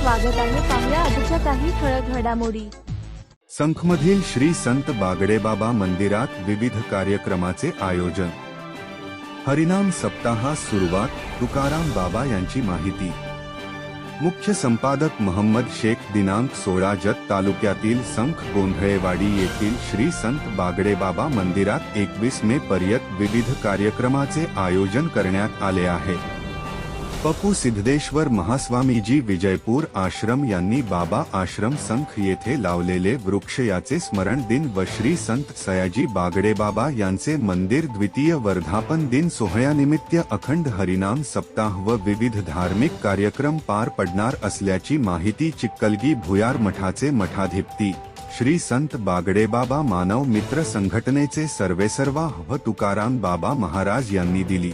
स्वागत आहे. पाहुया आजच्या काही ठळक घडामोडी. संखमधील श्री संत बागडेबाबा मंदिरात विविध कार्यक्रमाचे आयोजन. हरिनाम सप्ताहास सुरुवात तुकाराम बाबा यांची माहिती. मुख्य संपादक मोहम्मद शेख दिनांक सोळा जत तालुक्यातील संख गोंधळेवाडी येथील श्री संत बागडेबाबा मंदिरात एकवीस मे पर्यंत विविध कार्यक्रमाचे आयोजन करण्यात आले आहे. पप्पू सिद्धेश्वर महास्वामीजी विजयपूर आश्रम यांनी बाबा आश्रम संख येथे लावलेले वृक्ष याचे स्मरण दिन व श्री संत सयाजी बागडे बाबा यांचे मंदिर द्वितीय वर्धापन दिन सोहळ्यानिमित्त अखंड हरिनाम सप्ताह व विविध धार्मिक कार्यक्रम पार पडणार असल्याची माहिती चिक्कलगी भुयार मठाचे मठाधिपती श्री संत बागडेबाबा मानव मित्र संघटनेचे सर्वेसर्वा व तुकाराम बाबा महाराज यांनी दिली.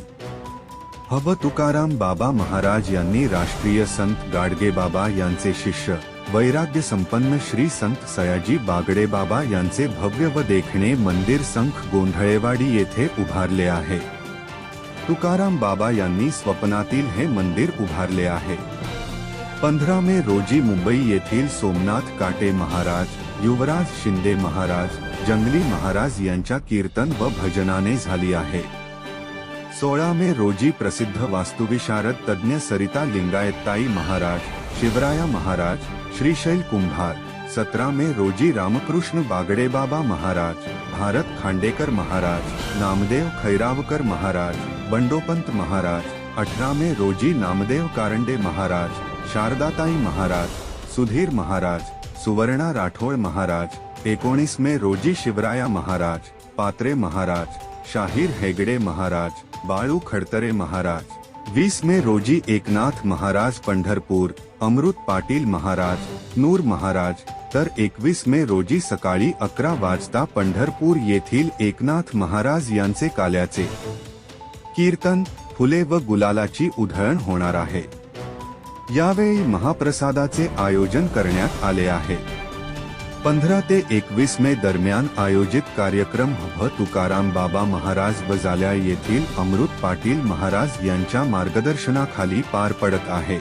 हब तुकाराम बाबा महाराज यांनी राष्ट्रीय संत गाडगे बाबा यांचे शिष्य वैराग्य संपन्न श्री संत सयाजी बागडे बाबा यांचे भव्य व देखणे मंदिर संख गोंधळेवाडी येथे उभारले आहे. तुकाराम बाबा यांनी स्वप्नातील हे मंदिर उभारले आहे. पंधरा मे रोजी मुंबई येथील सोमनाथ काटे महाराज युवराज शिंदे महाराज जंगली महाराज यांच्या कीर्तन व भजनाने झाली आहे. सोळा मे रोजी प्रसिद्ध वास्तुविशारद तज्ज्ञ सरिता लिंगायताई महाराज, शिवराया महाराज श्रीशैल कुंभार सत्रह में रोजी रामकृष्ण बागड़े बाबा महाराज, भारत खांडेकर महाराज, नामदेव खैरावकर महाराज, बंडोपंत महाराज अठारह में रोजी नामदेव कारंडे महाराज शारदाताई महाराज, सुधीर महाराज, सुवर्णा राठोड महाराज, एकोणीस में रोजी शिवराया महाराज, पात्रे महाराज शाहीर हेगडे महाराज बाळू खडतरे महाराज वीस मे रोजी एकनाथ महाराज पंढरपूर अमृत पाटील महाराज नूर महाराज तर एकवीस मे रोजी सकाळी अकरा वाजता पंढरपूर येथील एकनाथ महाराज यांचे काल्याचे कीर्तन फुले व गुलालाची उधळण होणार आहे. यावेळी महाप्रसादाचे आयोजन करण्यात आले आहे. पंधरा ते एकवीस मे दरम्यान आयोजित कार्यक्रम भ. तुकाराम बाबा महाराज बजाल्या येथील अमृत पाटील महाराज यांच्या मार्गदर्शनाखाली पार पडत आहे.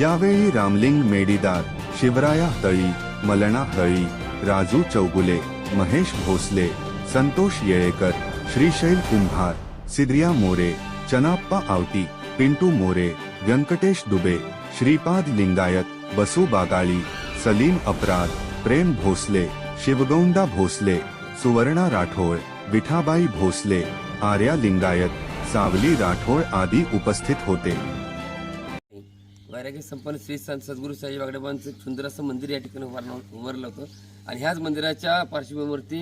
यावेळी रामलिंग मेडीदार शिवराया तळी मलणा हळी राजू चौगुले महेश भोसले संतोष येळेकर श्रीशैल कुंभार सिद्रिया मोरे चनाप्पा आवटी पिंटू मोरे व्यंकटेश दुबे श्रीपाद लिंगायत बसू बागाळी सलीम अपराध प्रेम भोसले शिवगौंडा भोसले सुवर्णा राठोड विठाबाई भोसले आर्या लिंगायत सावली राठोड आदी उपस्थित होते. वैराग्य संपन्न श्री संत सद्गुरू साई वागडेबांचं सुंदर असं मंदिर या ठिकाणी उभारलं उभारलं होतं. आणि ह्याच मंदिराच्या पार्श्वभूमीवरती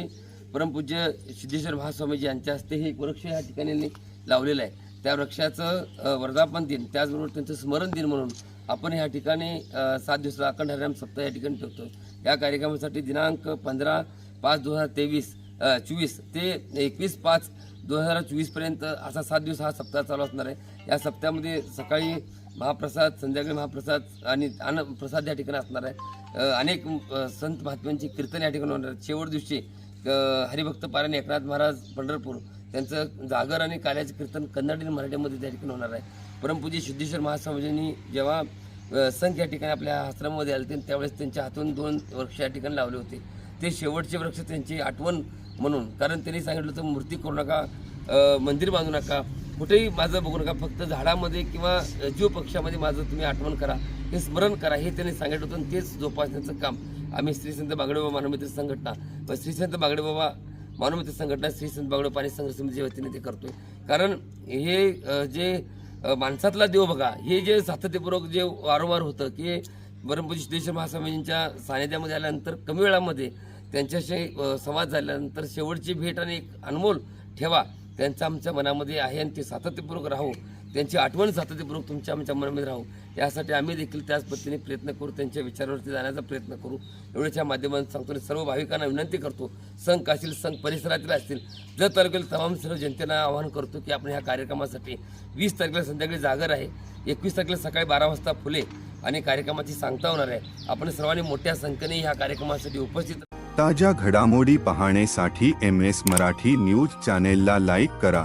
परमपूज्य सिद्धेश्वर महास्वामीजी यांच्या हस्ते हे एक वृक्ष या ठिकाणी लावलेलं आहे. त्या वृक्षाचं वर्धापन दिन त्याचबरोबर त्यांचं स्मरण दिन म्हणून आपण ह्या ठिकाणी सात दिवसाचा अखंड हरिराम सप्ताह या ठिकाणी ठेवतो. या कार्यक्रमासाठी दिनांक पंधरा पाच दोन हजार तेवीस चोवीस ते एकवीस पाच दोन हजार चोवीसपर्यंत असा सात दिवस हा सप्ताह चालू असणार आहे. या सप्ताहामध्ये सकाळी महाप्रसाद संध्याकाळी महाप्रसाद आणि अन्न प्रसाद या ठिकाणी असणार आहे. अनेक संत महात्म्यांची कीर्तन या ठिकाणी होणार आहे शेवट दिवशी हरिभक्त पारायण एकनाथ महाराज पंढरपूर त्यांचं जागर आणि काल्याचं कीर्तन कन्नड आणि मराठीमध्ये त्या ठिकाणी होणार आहे. परमपूज्य सिद्धेश्वर महास्वामीजींनी जेव्हा संघ संख या ठिकाणी आपल्या आश्रमामध्ये आले होते त्यावेळेस त्यांच्या हातून दोन वृक्ष या ठिकाणी लावले होते. ते शेवटचे वृक्ष त्यांची आठवण म्हणून कारण त्यांनी सांगितलं होतं मूर्ती करू नका मंदिर बांधू नका कुठेही माझं बघू नका फक्त झाडामध्ये किंवा जीव पक्षामध्ये माझं तुम्ही आठवण करा हे स्मरण करा हे त्यांनी सांगितलं होतं तेच जोपासण्याचं काम आम्ही श्रीसंत बागडेबाबा मानवमित्र संघटना व श्री संत बागडेबाबा संघटना श्री संतबागडे पाणी संघर्ष समितीच्या वतीने ते करतोय. कारण हे जे माणसातला देव बघा हे जे सातत्यपूर्वक जे वारंवार होतं की परमपूज्य सिद्धेश्वर महास्वामींच्या सानिध्यामध्ये आल्यानंतर कमी वेळामध्ये त्यांच्याशी संवाद झाल्यानंतर शेवटची भेट आणि एक अनमोल ठेवा त्यांचा आमच्या मनामध्ये आहे आणि ते सातत्यपूर्वक राहू. त्यांची आठवण सातत्यपूर्वक तुमच्या आमच्या मनामध्ये राहू. यासाठी आम्ही देखील त्याच पद्धतीने प्रयत्न करू त्यांच्या विचारावरती जाण्याचा प्रयत्न करू. एवढ्याच्या माध्यमातून सांगतो आणि सर्व भाविकांना विनंती करतो संघ असतील संघ परिसरातील असतील जर तारखेला तमाम सर्व जनतेला आवाहन करतो की आपण ह्या कार्यक्रमासाठी वीस तारखेला संध्याकाळी जागर आहे एकवीस तारखेला सकाळी बारा वाजता फुले आणि कार्यक्रमाची सांगता होणार आहे. आपण सर्वांनी मोठ्या संख्येने ह्या कार्यक्रमासाठी उपस्थित ताज्या घडामोडी पाहण्यासाठी एम एस मराठी न्यूज चॅनेलला लाईक करा.